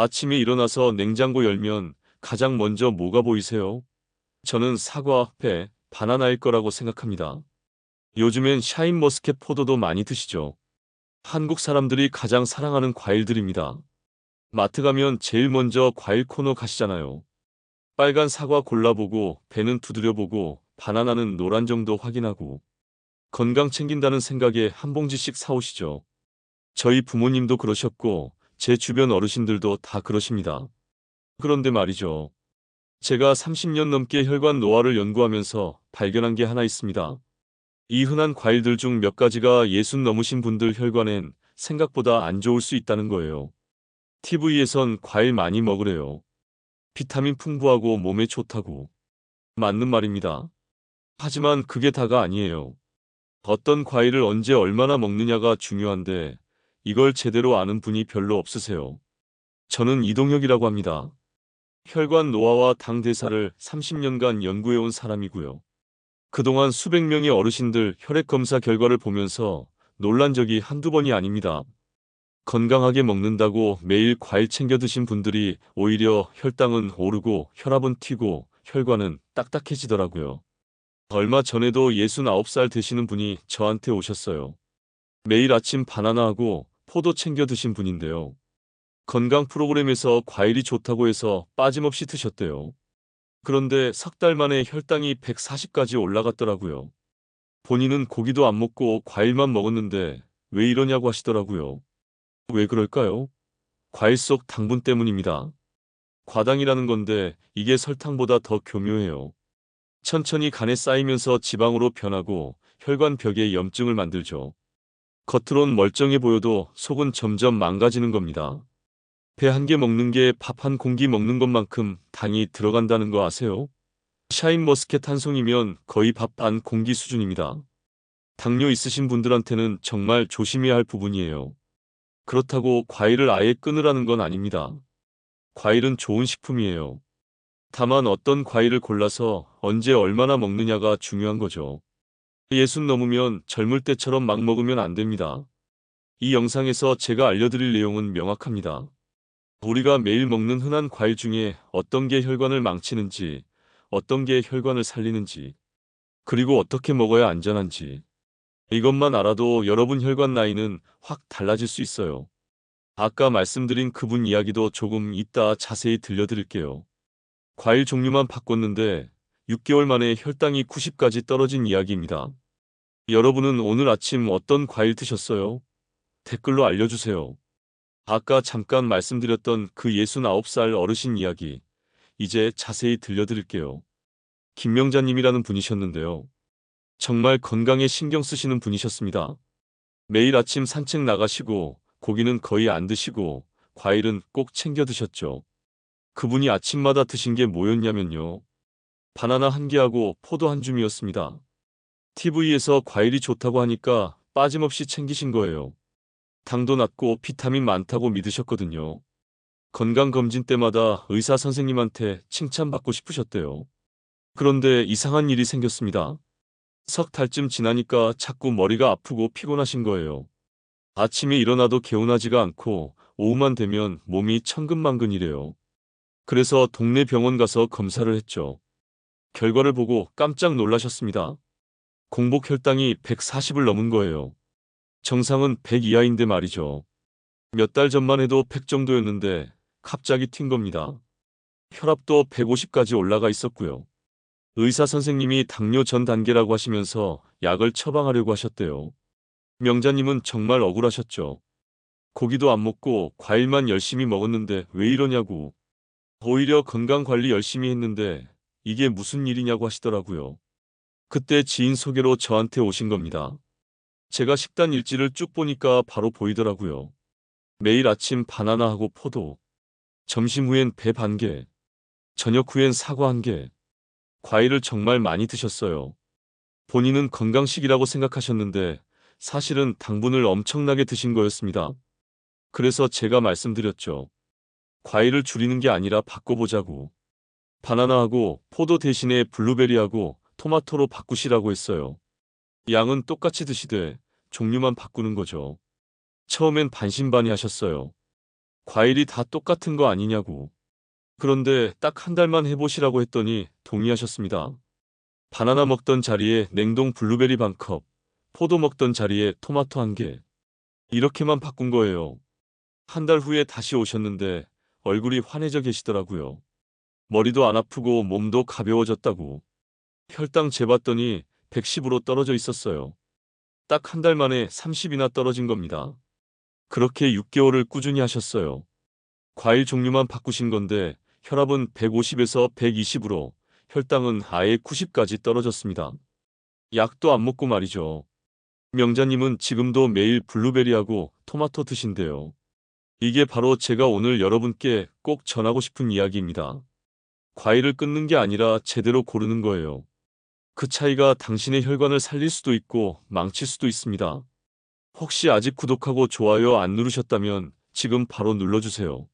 아침에 일어나서 냉장고 열면 가장 먼저 뭐가 보이세요? 저는 사과, 배, 바나나일 거라고 생각합니다. 요즘엔 샤인머스켓 포도도 많이 드시죠? 한국 사람들이 가장 사랑하는 과일들입니다. 마트 가면 제일 먼저 과일 코너 가시잖아요. 빨간 사과 골라보고, 배는 두드려보고, 바나나는 노란 정도 확인하고, 건강 챙긴다는 생각에 한 봉지씩 사오시죠. 저희 부모님도 그러셨고, 제 주변 어르신들도 다 그러십니다. 그런데 말이죠. 제가 30년 넘게 혈관 노화를 연구하면서 발견한 게 하나 있습니다. 이 흔한 과일들 중 몇 가지가 예순 넘으신 분들 혈관엔 생각보다 안 좋을 수 있다는 거예요. TV에선 과일 많이 먹으래요. 비타민 풍부하고 몸에 좋다고. 맞는 말입니다. 하지만 그게 다가 아니에요. 어떤 과일을 언제 얼마나 먹느냐가 중요한데 이걸 제대로 아는 분이 별로 없으세요. 저는 이동혁이라고 합니다. 혈관 노화와 당 대사를 30년간 연구해온 사람이고요. 그동안 수백 명의 어르신들 혈액 검사 결과를 보면서 놀란 적이 한두 번이 아닙니다. 건강하게 먹는다고 매일 과일 챙겨 드신 분들이 오히려 혈당은 오르고 혈압은 튀고 혈관은 딱딱해지더라고요. 얼마 전에도 69살 되시는 분이 저한테 오셨어요. 매일 아침 바나나하고 포도 챙겨 드신 분인데요. 건강 프로그램에서 과일이 좋다고 해서 빠짐없이 드셨대요. 그런데 석 달 만에 혈당이 140까지 올라갔더라고요. 본인은 고기도 안 먹고 과일만 먹었는데 왜 이러냐고 하시더라고요. 왜 그럴까요? 과일 속 당분 때문입니다. 과당이라는 건데 이게 설탕보다 더 교묘해요. 천천히 간에 쌓이면서 지방으로 변하고 혈관 벽에 염증을 만들죠. 겉으론 멀쩡해 보여도 속은 점점 망가지는 겁니다. 배 한 개 먹는 게 밥 한 공기 먹는 것만큼 당이 들어간다는 거 아세요? 샤인머스켓 한 송이면 거의 밥 반 공기 수준입니다. 당뇨 있으신 분들한테는 정말 조심해야 할 부분이에요. 그렇다고 과일을 아예 끊으라는 건 아닙니다. 과일은 좋은 식품이에요. 다만 어떤 과일을 골라서 언제 얼마나 먹느냐가 중요한 거죠. 예순 넘으면 젊을 때처럼 막 먹으면 안 됩니다. 이 영상에서 제가 알려드릴 내용은 명확합니다. 우리가 매일 먹는 흔한 과일 중에 어떤 게 혈관을 망치는지, 어떤 게 혈관을 살리는지, 그리고 어떻게 먹어야 안전한지. 이것만 알아도 여러분 혈관 나이는 확 달라질 수 있어요. 아까 말씀드린 그분 이야기도 조금 이따 자세히 들려드릴게요. 과일 종류만 바꿨는데 6개월 만에 혈당이 90까지 떨어진 이야기입니다. 여러분은 오늘 아침 어떤 과일 드셨어요? 댓글로 알려주세요. 아까 잠깐 말씀드렸던 그 69살 어르신 이야기, 이제 자세히 들려드릴게요. 김명자님이라는 분이셨는데요. 정말 건강에 신경 쓰시는 분이셨습니다. 매일 아침 산책 나가시고 고기는 거의 안 드시고 과일은 꼭 챙겨 드셨죠. 그분이 아침마다 드신 게 뭐였냐면요. 바나나 한 개하고 포도 한 줌이었습니다. TV에서 과일이 좋다고 하니까 빠짐없이 챙기신 거예요. 당도 낮고 비타민 많다고 믿으셨거든요. 건강검진 때마다 의사 선생님한테 칭찬받고 싶으셨대요. 그런데 이상한 일이 생겼습니다. 석 달쯤 지나니까 자꾸 머리가 아프고 피곤하신 거예요. 아침에 일어나도 개운하지가 않고 오후만 되면 몸이 천근만근이래요. 그래서 동네 병원 가서 검사를 했죠. 결과를 보고 깜짝 놀라셨습니다. 공복 혈당이 140을 넘은 거예요. 정상은 100 이하인데 말이죠. 몇 달 전만 해도 100 정도였는데 갑자기 튄 겁니다. 혈압도 150까지 올라가 있었고요. 의사 선생님이 당뇨 전 단계라고 하시면서 약을 처방하려고 하셨대요. 명자님은 정말 억울하셨죠. 고기도 안 먹고 과일만 열심히 먹었는데 왜 이러냐고. 오히려 건강 관리 열심히 했는데 이게 무슨 일이냐고 하시더라고요. 그때 지인 소개로 저한테 오신 겁니다. 제가 식단 일지를 쭉 보니까 바로 보이더라고요. 매일 아침 바나나하고 포도, 점심 후엔 배 반 개, 저녁 후엔 사과 한 개, 과일을 정말 많이 드셨어요. 본인은 건강식이라고 생각하셨는데 사실은 당분을 엄청나게 드신 거였습니다. 그래서 제가 말씀드렸죠. 과일을 줄이는 게 아니라 바꿔보자고. 바나나하고 포도 대신에 블루베리하고 토마토로 바꾸시라고 했어요. 양은 똑같이 드시되 종류만 바꾸는 거죠. 처음엔 반신반의 하셨어요. 과일이 다 똑같은 거 아니냐고. 그런데 딱 한 달만 해보시라고 했더니 동의하셨습니다. 바나나 먹던 자리에 냉동 블루베리 반 컵, 포도 먹던 자리에 토마토 한 개. 이렇게만 바꾼 거예요. 한 달 후에 다시 오셨는데 얼굴이 환해져 계시더라고요. 머리도 안 아프고 몸도 가벼워졌다고. 혈당 재봤더니 110으로 떨어져 있었어요. 딱 한 달 만에 30이나 떨어진 겁니다. 그렇게 6개월을 꾸준히 하셨어요. 과일 종류만 바꾸신 건데 혈압은 150에서 120으로 혈당은 아예 90까지 떨어졌습니다. 약도 안 먹고 말이죠. 명자님은 지금도 매일 블루베리하고 토마토 드신대요. 이게 바로 제가 오늘 여러분께 꼭 전하고 싶은 이야기입니다. 과일을 끊는 게 아니라 제대로 고르는 거예요. 그 차이가 당신의 혈관을 살릴 수도 있고 망칠 수도 있습니다. 혹시 아직 구독하고 좋아요 안 누르셨다면 지금 바로 눌러주세요.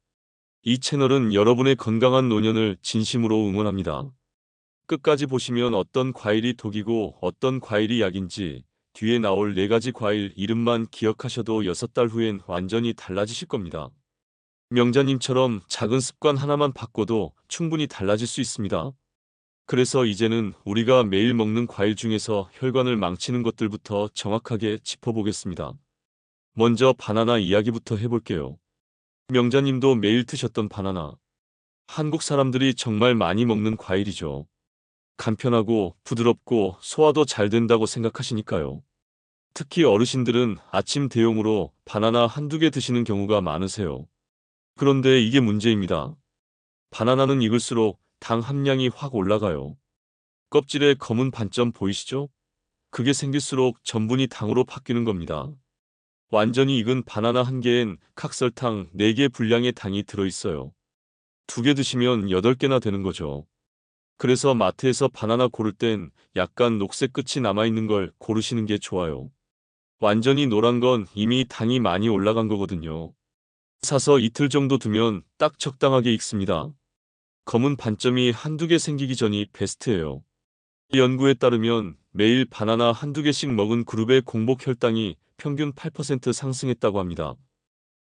이 채널은 여러분의 건강한 노년을 진심으로 응원합니다. 끝까지 보시면 어떤 과일이 독이고 어떤 과일이 약인지 뒤에 나올 네 가지 과일 이름만 기억하셔도 6달 후엔 완전히 달라지실 겁니다. 명자님처럼 작은 습관 하나만 바꿔도 충분히 달라질 수 있습니다. 그래서 이제는 우리가 매일 먹는 과일 중에서 혈관을 망치는 것들부터 정확하게 짚어보겠습니다. 먼저 바나나 이야기부터 해볼게요. 명자님도 매일 드셨던 바나나. 한국 사람들이 정말 많이 먹는 과일이죠. 간편하고 부드럽고 소화도 잘 된다고 생각하시니까요. 특히 어르신들은 아침 대용으로 바나나 한두 개 드시는 경우가 많으세요. 그런데 이게 문제입니다. 바나나는 익을수록 당 함량이 확 올라가요. 껍질에 검은 반점 보이시죠? 그게 생길수록 전분이 당으로 바뀌는 겁니다. 완전히 익은 바나나 한 개엔 각설탕 4개 분량의 당이 들어있어요. 두 개 드시면 8개나 되는 거죠. 그래서 마트에서 바나나 고를 땐 약간 녹색 끝이 남아있는 걸 고르시는 게 좋아요. 완전히 노란 건 이미 당이 많이 올라간 거거든요. 사서 이틀 정도 두면 딱 적당하게 익습니다. 검은 반점이 한두 개 생기기 전이 베스트예요. 이 연구에 따르면 매일 바나나 한두 개씩 먹은 그룹의 공복 혈당이 평균 8% 상승했다고 합니다.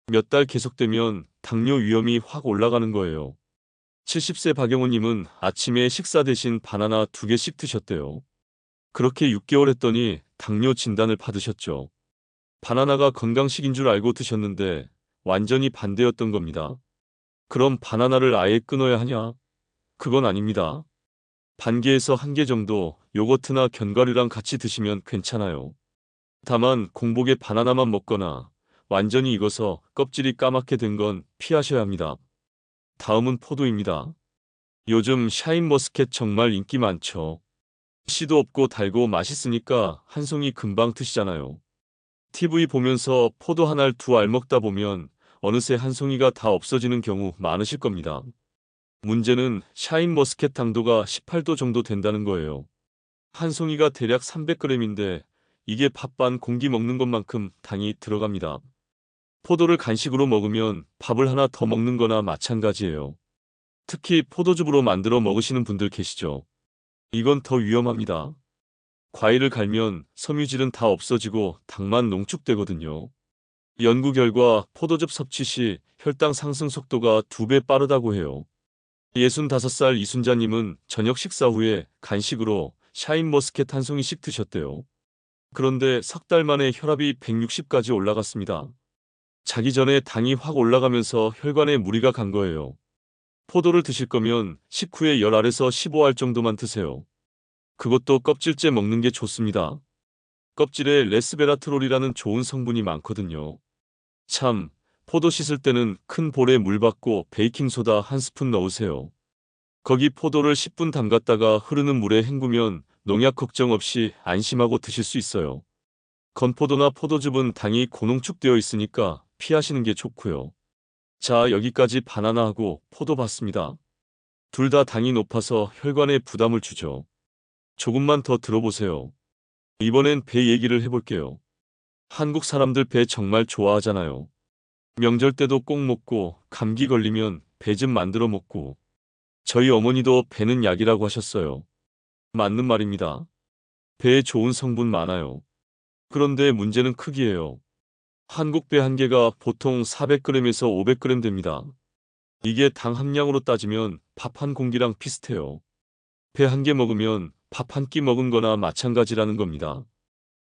몇 달 계속되면 당뇨 위험이 확 올라가는 거예요. 70세 박영호님은 아침에 식사 대신 바나나 두 개씩 드셨대요. 그렇게 6개월 했더니 당뇨 진단을 받으셨죠. 바나나가 건강식인 줄 알고 드셨는데 완전히 반대였던 겁니다. 그럼 바나나를 아예 끊어야 하냐? 그건 아닙니다. 반 개에서 한 개 정도 요거트나 견과류랑 같이 드시면 괜찮아요. 다만 공복에 바나나만 먹거나 완전히 익어서 껍질이 까맣게 된 건 피하셔야 합니다. 다음은 포도입니다. 요즘 샤인머스켓 정말 인기 많죠. 씨도 없고 달고 맛있으니까 한 송이 금방 드시잖아요. TV 보면서 포도 한 알 두 알 먹다 보면 어느새 한 송이가 다 없어지는 경우 많으실 겁니다. 문제는 샤인 머스켓 당도가 18도 정도 된다는 거예요. 한 송이가 대략 300g인데 이게 밥 반 공기 먹는 것만큼 당이 들어갑니다. 포도를 간식으로 먹으면 밥을 하나 더 먹는 거나 마찬가지예요. 특히 포도즙으로 만들어 먹으시는 분들 계시죠. 이건 더 위험합니다. 과일을 갈면 섬유질은 다 없어지고 당만 농축되거든요. 연구 결과 포도즙 섭취 시 혈당 상승 속도가 두 배 빠르다고 해요. 65살 이순자님은 저녁 식사 후에 간식으로 샤인머스켓 한 송이씩 드셨대요. 그런데 석 달 만에 혈압이 160까지 올라갔습니다. 자기 전에 당이 확 올라가면서 혈관에 무리가 간 거예요. 포도를 드실 거면 식후에 10알에서 15알 정도만 드세요. 그것도 껍질째 먹는 게 좋습니다. 껍질에 레스베라트롤이라는 좋은 성분이 많거든요. 참, 포도 씻을 때는 큰 볼에 물 받고 베이킹소다 한 스푼 넣으세요. 거기 포도를 10분 담갔다가 흐르는 물에 헹구면 농약 걱정 없이 안심하고 드실 수 있어요. 건포도나 포도즙은 당이 고농축되어 있으니까 피하시는 게 좋고요. 자, 여기까지 바나나하고 포도 봤습니다. 둘 다 당이 높아서 혈관에 부담을 주죠. 조금만 더 들어보세요. 이번엔 배 얘기를 해볼게요. 한국 사람들 배 정말 좋아하잖아요. 명절 때도 꼭 먹고 감기 걸리면 배즙 만들어 먹고 저희 어머니도 배는 약이라고 하셨어요. 맞는 말입니다. 배에 좋은 성분 많아요. 그런데 문제는 크기예요. 한국 배 한 개가 보통 400g에서 500g 됩니다. 이게 당 함량으로 따지면 밥 한 공기랑 비슷해요. 배 한 개 먹으면 밥 한 끼 먹은 거나 마찬가지라는 겁니다.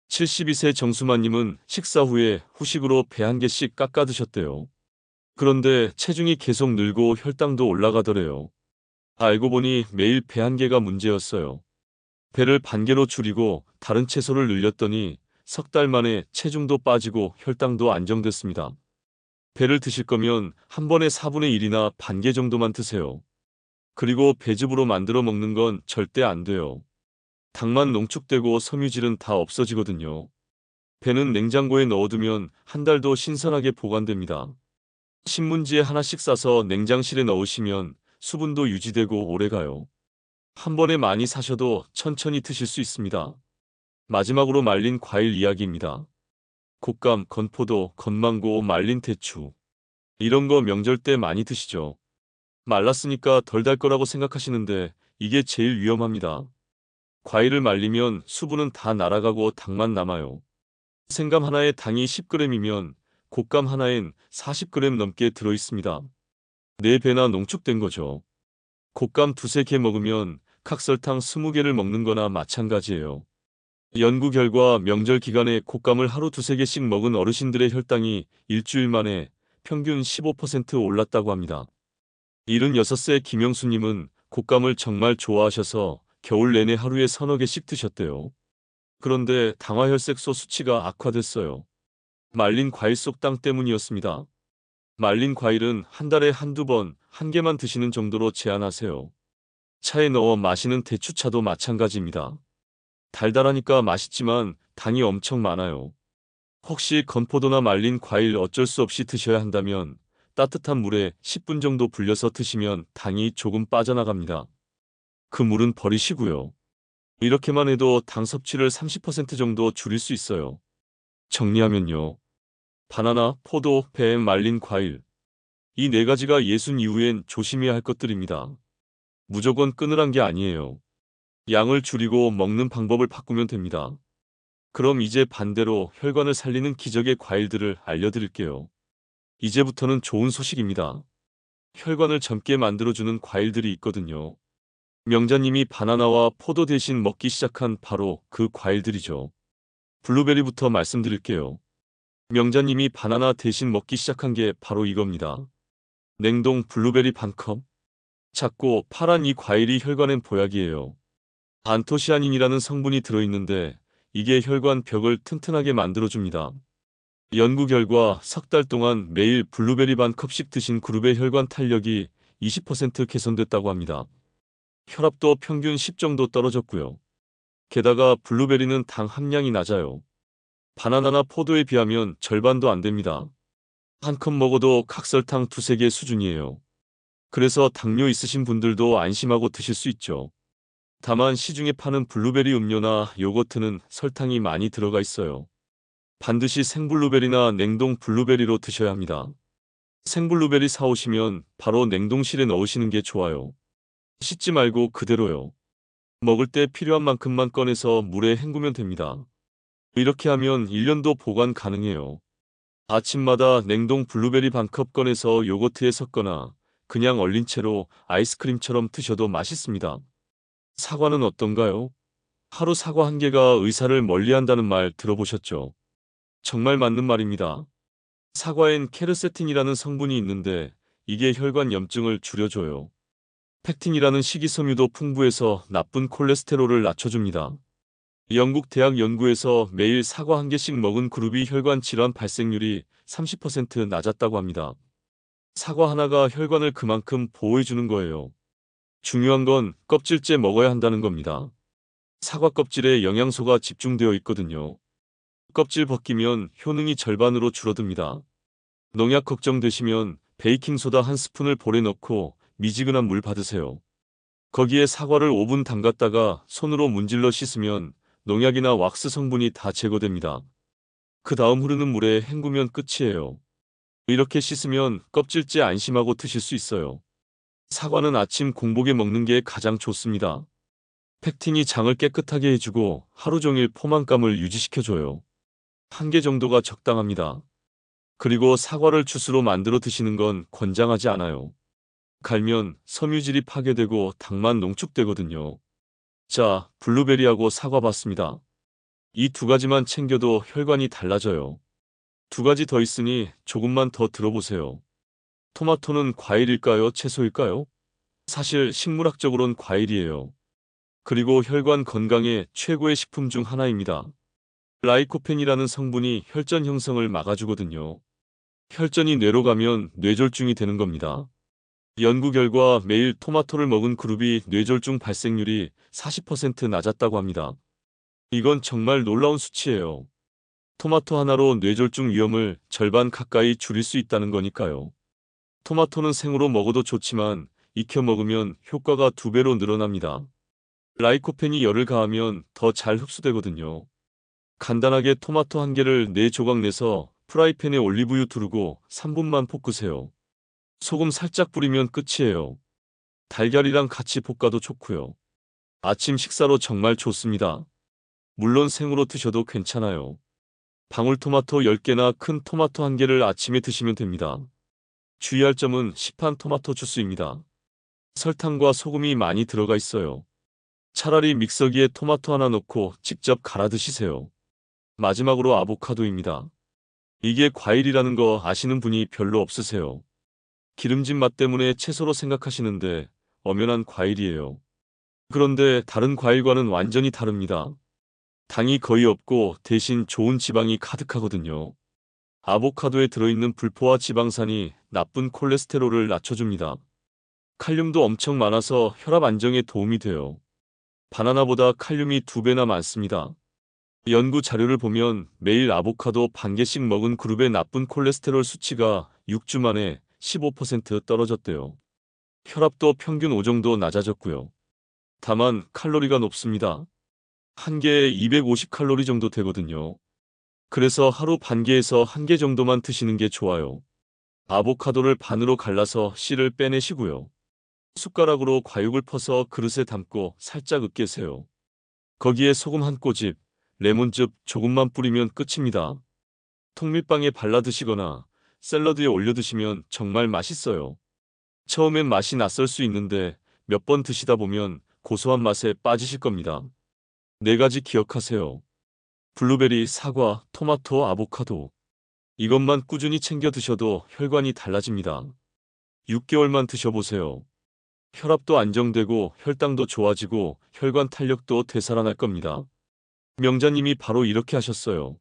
72세 정수마님은 식사 후에 후식으로 배 한 개씩 깎아 드셨대요. 그런데 체중이 계속 늘고 혈당도 올라가더래요. 알고 보니 매일 배 한 개가 문제였어요. 배를 반 개로 줄이고 다른 채소를 늘렸더니 석 달 만에 체중도 빠지고 혈당도 안정됐습니다. 배를 드실 거면 한 번에 4분의 1이나 반 개 정도만 드세요. 그리고 배즙으로 만들어 먹는 건 절대 안 돼요. 당만 농축되고 섬유질은 다 없어지거든요. 배는 냉장고에 넣어두면 한 달도 신선하게 보관됩니다. 신문지에 하나씩 싸서 냉장실에 넣으시면 수분도 유지되고 오래가요. 한 번에 많이 사셔도 천천히 드실 수 있습니다. 마지막으로 말린 과일 이야기입니다. 곶감, 건포도, 건망고, 말린 대추. 이런 거 명절 때 많이 드시죠. 말랐으니까 덜 달 거라고 생각하시는데 이게 제일 위험합니다. 과일을 말리면 수분은 다 날아가고 당만 남아요. 생감 하나에 당이 10g이면 곶감 하나엔 40g 넘게 들어 있습니다. 4배나 농축된 거죠. 곶감 두세 개 먹으면 각설탕 20개를 먹는 거나 마찬가지예요. 연구 결과 명절 기간에 곶감을 하루 두세 개씩 먹은 어르신들의 혈당이 일주일 만에 평균 15% 올랐다고 합니다. 76세 김영수님은 곶감을 정말 좋아하셔서 겨울 내내 하루에 서너 개씩 드셨대요. 그런데 당화혈색소 수치가 악화됐어요. 말린 과일 속당 때문이었습니다. 말린 과일은 한 달에 한두 번, 한 개만 드시는 정도로 제한하세요. 차에 넣어 마시는 대추차도 마찬가지입니다. 달달하니까 맛있지만 당이 엄청 많아요. 혹시 건포도나 말린 과일 어쩔 수 없이 드셔야 한다면 따뜻한 물에 10분 정도 불려서 드시면 당이 조금 빠져나갑니다. 그 물은 버리시고요. 이렇게만 해도 당 섭취를 30% 정도 줄일 수 있어요. 정리하면요. 바나나, 포도, 배, 말린 과일. 이 네 가지가 예순 이후엔 조심해야 할 것들입니다. 무조건 끊으란 게 아니에요. 양을 줄이고 먹는 방법을 바꾸면 됩니다. 그럼 이제 반대로 혈관을 살리는 기적의 과일들을 알려드릴게요. 이제부터는 좋은 소식입니다. 혈관을 젊게 만들어주는 과일들이 있거든요. 명자님이 바나나와 포도 대신 먹기 시작한 바로 그 과일들이죠. 블루베리부터 말씀드릴게요. 명자님이 바나나 대신 먹기 시작한 게 바로 이겁니다. 냉동 블루베리 반컵. 작고 파란 이 과일이 혈관엔 보약이에요. 안토시아닌이라는 성분이 들어있는데 이게 혈관 벽을 튼튼하게 만들어줍니다. 연구 결과 석 달 동안 매일 블루베리 반 컵씩 드신 그룹의 혈관 탄력이 20% 개선됐다고 합니다. 혈압도 평균 10 정도 떨어졌고요. 게다가 블루베리는 당 함량이 낮아요. 바나나나 포도에 비하면 절반도 안 됩니다. 한 컵 먹어도 각설탕 두세 개 수준이에요. 그래서 당뇨 있으신 분들도 안심하고 드실 수 있죠. 다만 시중에 파는 블루베리 음료나 요거트는 설탕이 많이 들어가 있어요. 반드시 생블루베리나 냉동 블루베리로 드셔야 합니다. 생블루베리 사오시면 바로 냉동실에 넣으시는 게 좋아요. 씻지 말고 그대로요. 먹을 때 필요한 만큼만 꺼내서 물에 헹구면 됩니다. 이렇게 하면 1년도 보관 가능해요. 아침마다 냉동 블루베리 반컵 꺼내서 요거트에 섞거나 그냥 얼린 채로 아이스크림처럼 드셔도 맛있습니다. 사과는 어떤가요? 하루 사과 한 개가 의사를 멀리한다는 말 들어보셨죠? 정말 맞는 말입니다. 사과엔 케르세틴이라는 성분이 있는데 이게 혈관 염증을 줄여줘요. 팩틴이라는 식이섬유도 풍부해서 나쁜 콜레스테롤을 낮춰줍니다. 영국 대학 연구에서 매일 사과 한 개씩 먹은 그룹이 혈관 질환 발생률이 30% 낮았다고 합니다. 사과 하나가 혈관을 그만큼 보호해주는 거예요. 중요한 건 껍질째 먹어야 한다는 겁니다. 사과 껍질에 영양소가 집중되어 있거든요. 껍질 벗기면 효능이 절반으로 줄어듭니다. 농약 걱정되시면 베이킹소다 한 스푼을 볼에 넣고 미지근한 물 받으세요. 거기에 사과를 5분 담갔다가 손으로 문질러 씻으면 농약이나 왁스 성분이 다 제거됩니다. 그 다음 흐르는 물에 헹구면 끝이에요. 이렇게 씻으면 껍질째 안심하고 드실 수 있어요. 사과는 아침 공복에 먹는 게 가장 좋습니다. 팩틴이 장을 깨끗하게 해주고 하루 종일 포만감을 유지시켜줘요. 한 개 정도가 적당합니다. 그리고 사과를 주스로 만들어 드시는 건 권장하지 않아요. 갈면 섬유질이 파괴되고 당만 농축되거든요. 자, 블루베리하고 사과 봤습니다. 이 두 가지만 챙겨도 혈관이 달라져요. 두 가지 더 있으니 조금만 더 들어보세요. 토마토는 과일일까요? 채소일까요? 사실 식물학적으론 과일이에요. 그리고 혈관 건강에 최고의 식품 중 하나입니다. 라이코펜이라는 성분이 혈전 형성을 막아주거든요. 혈전이 뇌로 가면 뇌졸중이 되는 겁니다. 연구 결과 매일 토마토를 먹은 그룹이 뇌졸중 발생률이 40% 낮았다고 합니다. 이건 정말 놀라운 수치예요. 토마토 하나로 뇌졸중 위험을 절반 가까이 줄일 수 있다는 거니까요. 토마토는 생으로 먹어도 좋지만 익혀 먹으면 효과가 두 배로 늘어납니다. 라이코펜이 열을 가하면 더 잘 흡수되거든요. 간단하게 토마토 한 개를 4조각 내서 프라이팬에 올리브유 두르고 3분만 볶으세요. 소금 살짝 뿌리면 끝이에요. 달걀이랑 같이 볶아도 좋고요. 아침 식사로 정말 좋습니다. 물론 생으로 드셔도 괜찮아요. 방울토마토 10개나 큰 토마토 1개를 아침에 드시면 됩니다. 주의할 점은 시판 토마토 주스입니다. 설탕과 소금이 많이 들어가 있어요. 차라리 믹서기에 토마토 하나 넣고 직접 갈아 드시세요. 마지막으로 아보카도입니다. 이게 과일이라는 거 아시는 분이 별로 없으세요. 기름진 맛 때문에 채소로 생각하시는데 엄연한 과일이에요. 그런데 다른 과일과는 완전히 다릅니다. 당이 거의 없고 대신 좋은 지방이 가득하거든요. 아보카도에 들어있는 불포화 지방산이 나쁜 콜레스테롤을 낮춰줍니다. 칼륨도 엄청 많아서 혈압 안정에 도움이 돼요. 바나나보다 칼륨이 두 배나 많습니다. 연구 자료를 보면 매일 아보카도 반 개씩 먹은 그룹의 나쁜 콜레스테롤 수치가 6주 만에 15% 떨어졌대요. 혈압도 평균 5 정도 낮아졌고요. 다만 칼로리가 높습니다. 한 개에 250칼로리 정도 되거든요. 그래서 하루 반 개에서 한 개 정도만 드시는 게 좋아요. 아보카도를 반으로 갈라서 씨를 빼내시고요. 숟가락으로 과육을 퍼서 그릇에 담고 살짝 으깨세요. 거기에 소금 한 꼬집, 레몬즙 조금만 뿌리면 끝입니다. 통밀빵에 발라 드시거나 샐러드에 올려 드시면 정말 맛있어요. 처음엔 맛이 낯설 수 있는데 몇 번 드시다 보면 고소한 맛에 빠지실 겁니다. 네 가지 기억하세요. 블루베리, 사과, 토마토, 아보카도. 이것만 꾸준히 챙겨 드셔도 혈관이 달라집니다. 6개월만 드셔보세요. 혈압도 안정되고 혈당도 좋아지고 혈관 탄력도 되살아날 겁니다. 명자님이 바로 이렇게 하셨어요.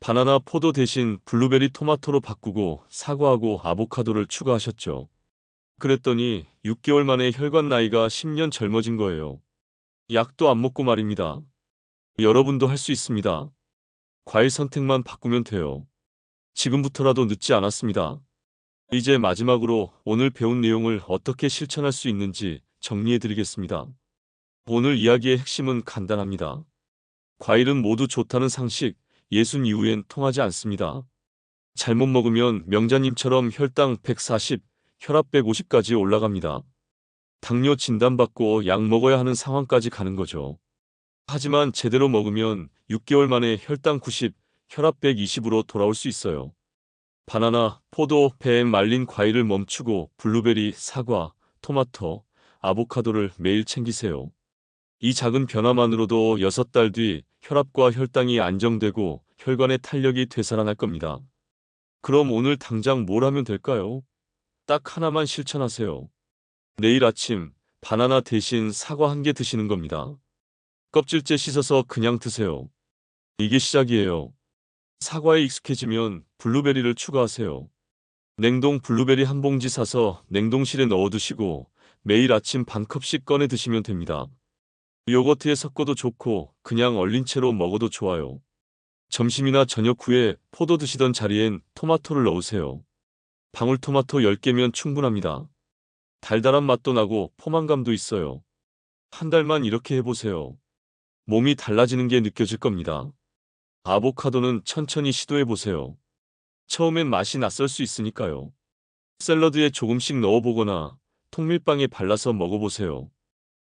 바나나 포도 대신 블루베리 토마토로 바꾸고 사과하고 아보카도를 추가하셨죠. 그랬더니 6개월 만에 혈관 나이가 10년 젊어진 거예요. 약도 안 먹고 말입니다. 여러분도 할 수 있습니다. 과일 선택만 바꾸면 돼요. 지금부터라도 늦지 않았습니다. 이제 마지막으로 오늘 배운 내용을 어떻게 실천할 수 있는지 정리해 드리겠습니다. 오늘 이야기의 핵심은 간단합니다. 과일은 모두 좋다는 상식, 예순 이후엔 통하지 않습니다. 잘못 먹으면 명자님처럼 혈당 140, 혈압 150까지 올라갑니다. 당뇨 진단받고 약 먹어야 하는 상황까지 가는 거죠. 하지만 제대로 먹으면 6개월 만에 혈당 90, 혈압 120으로 돌아올 수 있어요. 바나나, 포도, 배에 말린 과일을 멈추고 블루베리, 사과, 토마토, 아보카도를 매일 챙기세요. 이 작은 변화만으로도 6달 뒤 혈압과 혈당이 안정되고 혈관의 탄력이 되살아날 겁니다. 그럼 오늘 당장 뭘 하면 될까요? 딱 하나만 실천하세요. 내일 아침 바나나 대신 사과 한 개 드시는 겁니다. 껍질째 씻어서 그냥 드세요. 이게 시작이에요. 사과에 익숙해지면 블루베리를 추가하세요. 냉동 블루베리 한 봉지 사서 냉동실에 넣어두시고 매일 아침 반 컵씩 꺼내 드시면 됩니다. 요거트에 섞어도 좋고 그냥 얼린 채로 먹어도 좋아요. 점심이나 저녁 후에 포도 드시던 자리엔 토마토를 넣으세요. 방울토마토 10개면 충분합니다. 달달한 맛도 나고 포만감도 있어요. 한 달만 이렇게 해보세요. 몸이 달라지는 게 느껴질 겁니다. 아보카도는 천천히 시도해보세요. 처음엔 맛이 낯설 수 있으니까요. 샐러드에 조금씩 넣어보거나 통밀빵에 발라서 먹어보세요.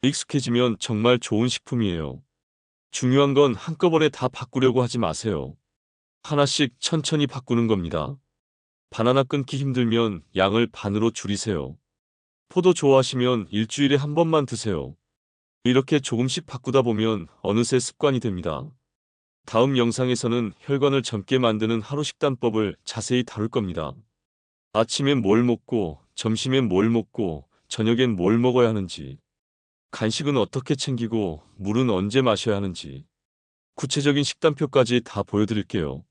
익숙해지면 정말 좋은 식품이에요. 중요한 건 한꺼번에 다 바꾸려고 하지 마세요. 하나씩 천천히 바꾸는 겁니다. 바나나 끊기 힘들면 양을 반으로 줄이세요. 포도 좋아하시면 일주일에 한 번만 드세요. 이렇게 조금씩 바꾸다 보면 어느새 습관이 됩니다. 다음 영상에서는 혈관을 젊게 만드는 하루 식단법을 자세히 다룰 겁니다. 아침엔 뭘 먹고, 점심엔 뭘 먹고, 저녁엔 뭘 먹어야 하는지, 간식은 어떻게 챙기고, 물은 언제 마셔야 하는지, 구체적인 식단표까지 다 보여드릴게요.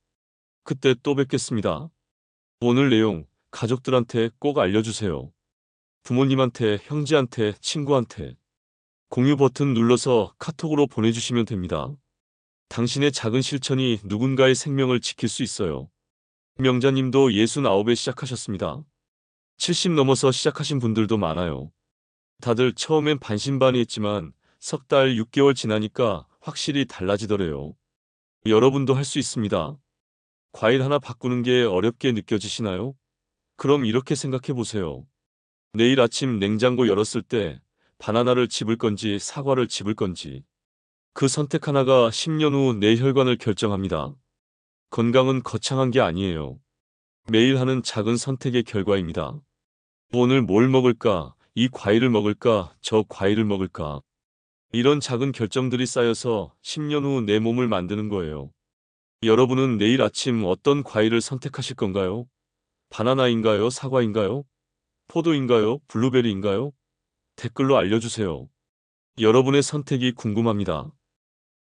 그때 또 뵙겠습니다. 오늘 내용 가족들한테 꼭 알려주세요. 부모님한테, 형제한테, 친구한테 공유 버튼 눌러서 카톡으로 보내주시면 됩니다. 당신의 작은 실천이 누군가의 생명을 지킬 수 있어요. 명자님도 69에 시작하셨습니다. 70 넘어서 시작하신 분들도 많아요. 다들 처음엔 반신반의했지만 석 달 6개월 지나니까 확실히 달라지더래요. 여러분도 할 수 있습니다. 과일 하나 바꾸는 게 어렵게 느껴지시나요? 그럼 이렇게 생각해 보세요. 내일 아침 냉장고 열었을 때 바나나를 집을 건지 사과를 집을 건지 그 선택 하나가 10년 후 내 혈관을 결정합니다. 건강은 거창한 게 아니에요. 매일 하는 작은 선택의 결과입니다. 오늘 뭘 먹을까? 이 과일을 먹을까? 저 과일을 먹을까? 이런 작은 결정들이 쌓여서 10년 후 내 몸을 만드는 거예요. 여러분은 내일 아침 어떤 과일을 선택하실 건가요? 바나나인가요? 사과인가요? 포도인가요? 블루베리인가요? 댓글로 알려주세요. 여러분의 선택이 궁금합니다.